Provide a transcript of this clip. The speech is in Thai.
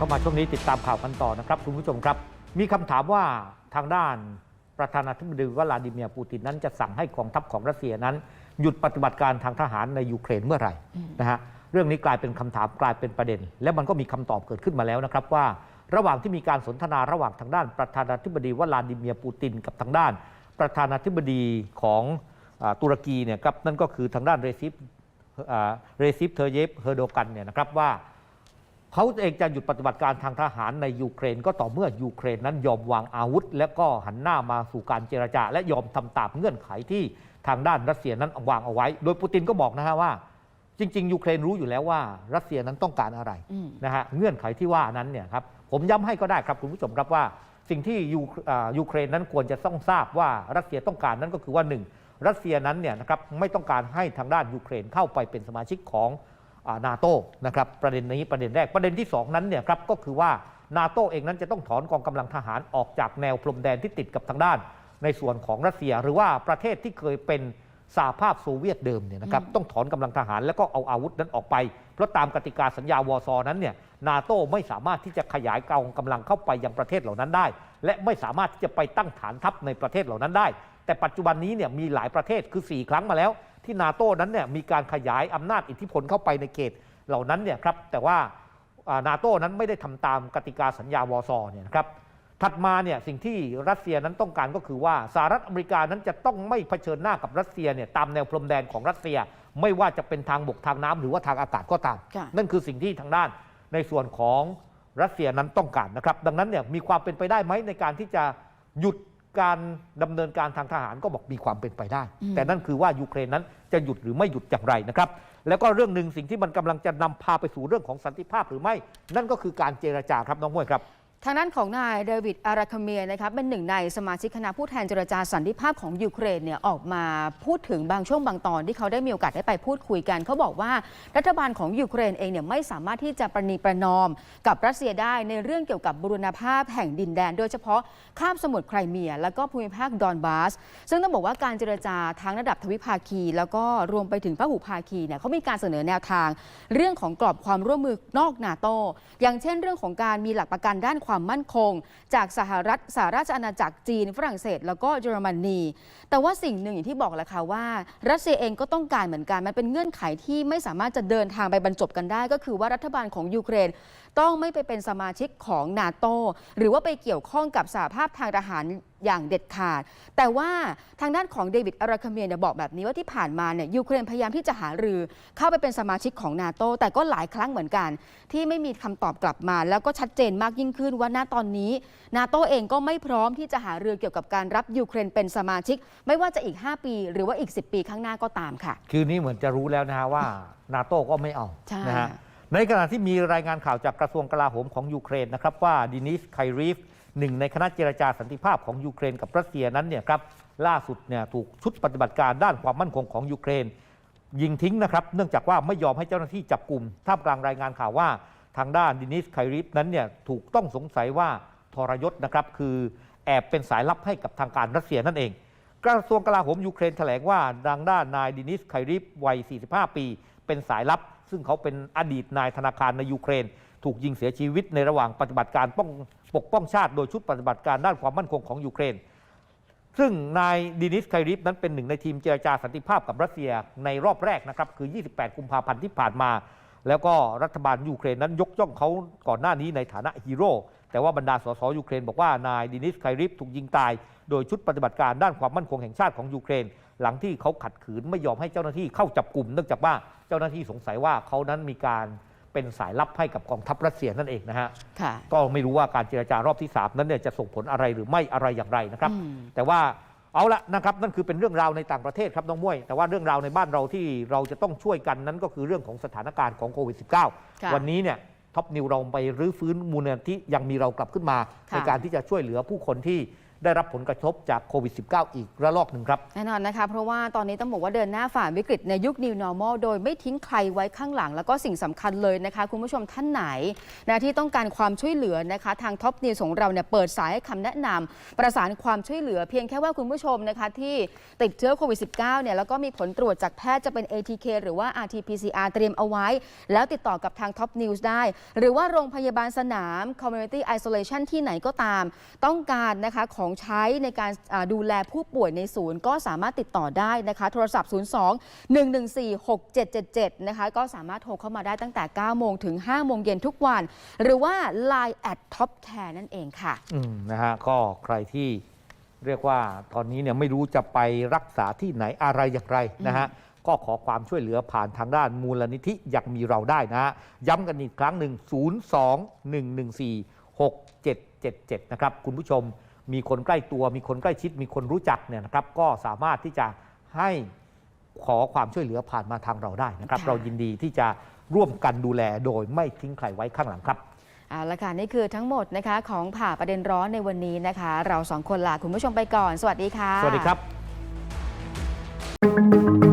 เข้ามาช่วงนี้ติดตามข่าวกันต่อนะครับคุณผู้ชมครับ มีคำถามว่าทางด้านประธานาธิบดีวลาดิเมียร์ปูตินนั้นจะสั่งให้กองทัพของรัสเซียนั้น หยุดปฏิบัติการทางทหารในยูเครนเมื่อไหร่นะฮะเรื่องนี้กลายเป็นคำถามกลายเป็นประเด็น และมันก็มีคำตอบเกิดขึ้นมาแล้วนะครับว่า ระหว่างที่มีการสนทนาระหว่างทางด้านประธานาธิบดีวลาดิเมียร์ปูติน กับทางด้าน ประธานาธิบดีของอาตุรกีเนี่ยครับนั่นก็คือทางด้านเรซิปเรซิปเทเยฟเฮอโดกันเนี่ยนะครับว่า เขาเองจะหยุดปฏิบัติการทางทหารในยูเครน ก็ต่อเมื่อยูเครนนั้นยอมวางอาวุธ และก็หันหน้ามาสู่การเจรจา และยอมทำตามเงื่อนไขที่ทางด้านรัสเซียนั้นวางเอาไว้ โดยปูตินก็บอกนะฮะว่า จริง ๆ ยูเครนรู้อยู่แล้วว่า รัสเซียนั้นต้องการอะไรนะฮะเงื่อนไขที่ว่านั้นเนี่ยครับผมย้ำให้ก็ได้ครับคุณผู้ชมครับว่า สิ่งที่ยูอ่ายูเครนนั้นควรจะต้องทราบว่ารัสเซียต้องการนั้นก็คือว่าหนึ่งรัสเซียนั้นเนี่ยนะครับไม่ต้องการให้ทางด้านยูเครนเข้าไปเป็นสมาชิกของ นาโต้นะครับประเด็นนี้ประเด็นแรกประเด็นที่สองนั้นเนี่ยครับก็คือว่านาโต้เองนั้นจะต้องถอนกองกำลังทหารออกจากแนวพรมแดนที่ติดกับทางด้าน ในส่วนของรัสเซียหรือว่าประเทศที่เคยเป็นสหภาพโซเวียตเดิมเนี่ยนะครับต้องถอนกำลังทหารแล้วก็เอาอาวุธนั้นออกไป เพราะตามกติกาสัญญาวอซอนั้นเนี่ยนาโต้ไม่สามารถที่จะขยายกองกำลังเข้าไปยังประเทศเหล่านั้นได้ และไม่สามารถที่จะไปตั้งฐานทัพในประเทศเหล่านั้นได้ แต่ปัจจุบันนี้เนี่ยมีหลายประเทศคือ 4 ครั้งมาแล้ว ที่นาโตนั้นเนี่ยมีการขยายอำนาจอิทธิพลเข้าไปในเขตเหล่านั้นเนี่ยครับแต่ว่านาโตนั้นไม่ได้ทำตามกติกาสัญญาวอร์ซอเนี่ยนะครับถัดมาเนี่ยสิ่งที่รัสเซียนั้นต้องการก็คือว่าสหรัฐอเมริกานั้นจะต้องไม่เผชิญหน้ากับรัสเซียเนี่ยตามแนวพรมแดนของรัสเซีย ไม่ว่าจะเป็นทางบกทางน้ำหรือว่าทางอากาศก็ตามค่ะนั่นคือสิ่งที่ทางด้านในส่วนของรัสเซียนั้นต้องการนะครับ ดังนั้นเนี่ยมีความเป็นไปได้ไหมในการที่จะหยุดการดำเนินการทางทหารก็บอกมีความเป็นไปได้อืมแต่นั่นคือว่ายูเครนนั้น จะหยุดหรือไม่หยุดอย่างไรนะครับ แล้วก็เรื่องหนึ่งสิ่งที่มันกำลังจะนำพาไปสู่เรื่องของสันติภาพหรือไม่ นั่นก็คือการเจรจาครับน้องมวยครับ ทางด้านของนายเดวิดอาราคาเมียนะครับเป็นหนึ่งในสมาชิกคณะผู้แทนเจรจาสันติภาพของยูเครนเนี่ยออกมาพูดถึงบางช่วงบางตอนที่เขาได้มีโอกาสได้ไปพูดคุยกัน เขาบอกว่ารัฐบาลของยูเครนเองเนี่ยไม่สามารถที่จะประนีประนอม กับรัสเซียได้ในเรื่องเกี่ยวกับบูรณภาพแห่งดินแดน โดยเฉพาะข้ามสมุทรไครเมีย แล้วก็ภูมิภาคดอนบาส ซึ่งต้องบอกว่าการเจรจาทั้งระดับทวิภาคี แล้วก็รวมไปถึงพหุภาคีเนี่ยเขามีการเสนอแนวทาง เรื่องของกรอบความร่วมมือนอกนาโตอย่างเช่น เรื่องของการมีหลักประกันด้านความมั่นคง จากสหรัฐสหราชอาณาจักรจีนฝรั่งเศส แล้วก็เยอรมนี แต่ว่าสิ่งหนึ่งอย่างที่บอกแหละค่ะว่า รัสเซียเองก็ต้องการเหมือนกันมันเป็นเงื่อนไขที่ไม่สามารถจะเดินทางไปบรรจบกันได้ ก็คือว่ารัฐบาลของยูเครนต้องไม่ไปเป็นสมาชิกของนาโตหรือว่าไปเกี่ยวข้องกับสหภาพทางทหารอย่างเด็ดขาด แต่ว่าทางด้านของเดวิดอาราคาเมียเนี่ยบอกแบบนี้ว่าที่ผ่านมาเนี่ยยูเครนพยายามที่จะหารือเข้าไปเป็นสมาชิกของนาโตแต่ก็หลายครั้งเหมือนกัน ที่ไม่มีคำตอบกลับมา แล้วก็ชัดเจนมากยิ่งขึ้นว่าณตอนนี้นาโตเองก็ไม่พร้อมที่จะหารือเกี่ยวกับการรับยูเครนเป็นสมาชิก ไม่ว่าจะอีก 5 ปี หรือว่าอีก 10 ปีข้างหน้าก็ตามค่ะ คือนี่เหมือนจะรู้แล้วนะฮะว่านาโต้ก็ไม่เอาใช่นะฮะ ในขณะที่มีรายงานข่าวจากกระทรวงกลาโหมของยูเครนนะครับว่าดินิสไครีฟหนึ่งในคณะเจรจาสันติภาพของยูเครนกับรัสเซียนั้นเนี่ยครับล่าสุดเนี่ยถูกชุดปฏิบัติการด้านความมั่นคงของยูเครน ยิงทิ้งนะครับ เนื่องจากว่าไม่ยอมให้เจ้าหน้าที่จับกลุ่มท่ามกลางรายงานข่าวว่าทางด้านดินิสไครีฟนั้นเนี่ยถูกต้องสงสัยว่าทรยศนะครับคือแอบเป็นสายลับให้กับทางการรัสเซียนั่นเอง กระทรวงกลาโหมยูเครนแถลงว่าดังด้านนายดินิสไคริฟวัย 45 ปี เป็นสายลับ ซึ่งเขาเป็นอดีตนายธนาคารในยูเครน ถูกยิงเสียชีวิตในระหว่างปฏิบัติการป้องปกป้องชาติโดยชุดปฏิบัติการด้านความมั่นคงของยูเครน ซึ่งนายดินิสไคริฟนั้นเป็นหนึ่งในทีมเจรจาสันติภาพกับรัสเซียในรอบแรกนะครับคือ 28 กุมภาพันธ์ที่ผ่านมา แล้วก็รัฐบาลยูเครนนั้นยกย่องเขาก่อนหน้านี้ในฐานะฮีโร่แต่ว่าบรรดาสสยูเครนบอกว่านายดินิสไคริฟถูกยิงตาย โดยชุดปฏิบัติการด้านความมั่นคงแห่งชาติของยูเครน หลังที่เขาขัดขืนไม่ยอมให้เจ้าหน้าที่เข้าจับกลุ่มเนื่องจากว่าเจ้าหน้าที่สงสัยว่าเขานั้นมีการเป็นสายลับให้กับกองทัพรัสเซียนั่นเองนะฮะค่ะก็ไม่รู้ว่าการเจรจารอบที่ 3 นั้นเนี่ยจะส่งผลอะไรหรือไม่อะไรอย่างไรนะครับอืมแต่ว่าเอาละนะครับนั่นคือเป็นเรื่องราวในต่างประเทศครับน้องมวย แต่ว่าเรื่องราวในบ้านเราที่เราจะต้องช่วยกันนั้นก็คือเรื่องของสถานการณ์ของโควิดค่ะ -19 วันนี้เนี่ยท็อปนิวเราไปรื้อฟื้นมูลนิธิยังมีเรากลับขึ้นมาค่ะในการที่จะช่วยเหลือผู้คนที่ ได้รับผลกระทบจากโควิด -19 อีกระลอกหนึ่งครับ แน่นอนนะคะเพราะว่าตอนนี้ต้องบอกว่าเดินหน้าฝ่าวิกฤตในยุค New Normal โดยไม่ทิ้งใครไว้ข้างหลัง แล้วก็สิ่งสำคัญเลยนะคะ คุณผู้ชมท่านไหนนะที่ต้องการความช่วยเหลือนะคะ ทางท็อปนิวของเราเนี่ยเปิดสายให้คำแนะนำประสานความช่วยเหลือ เพียงแค่ว่าคุณผู้ชมนะคะที่ติดเชื้อโควิด -19 เนี่ยแล้วก็มีผลตรวจจากแพทย์จะเป็น ATK หรือว่า RT-PCR เตรียมเอาไว้ แล้วติดต่อกับทางท็อปนิวส์ได้ หรือว่าโรงพยาบาลสนาม Community Isolation ที่ไหนก็ตาม ต้องการนะคะของใช้ในการอ่าดูแลผู้ป่วยในศูนย์ ก็สามารถติดต่อได้นะคะ โทรศัพท์ 02 114 6777 นะคะ ก็สามารถโทรเข้ามาได้ตั้งแต่ 9 โมงถึง 5 โมงเย็นทุกวัน หรือว่า Line at Top Care นั่นเองค่ะอืมนะฮะก็ใครที่เรียกว่าตอนนี้เนี่ยไม่รู้จะไปรักษาที่ไหนอะไรอย่างไรนะฮะก็ขอความช่วยเหลือผ่านทางด้านมูลนิธิยังมีเราได้นะฮะย้ำกันอีกครั้งหนึ่ง 0 2 1 1 4 6 7 7 7 นะครับ คุณผู้ชม มีคนใกล้ตัว มีคนใกล้ชิด มีคนรู้จักเนี่ยนะครับ ก็สามารถที่จะให้ขอความช่วยเหลือผ่านมาทางเราได้นะครับค่ะเรายินดีที่จะร่วมกันดูแลโดยไม่ทิ้งใครไว้ข้างหลังครับเอาละค่ะนี่คือทั้งหมดนะคะของผ่าประเด็นร้อนในวันนี้นะคะ เราสองคนลาคุณผู้ชมไปก่อน สวัสดีค่ะ สวัสดีครับ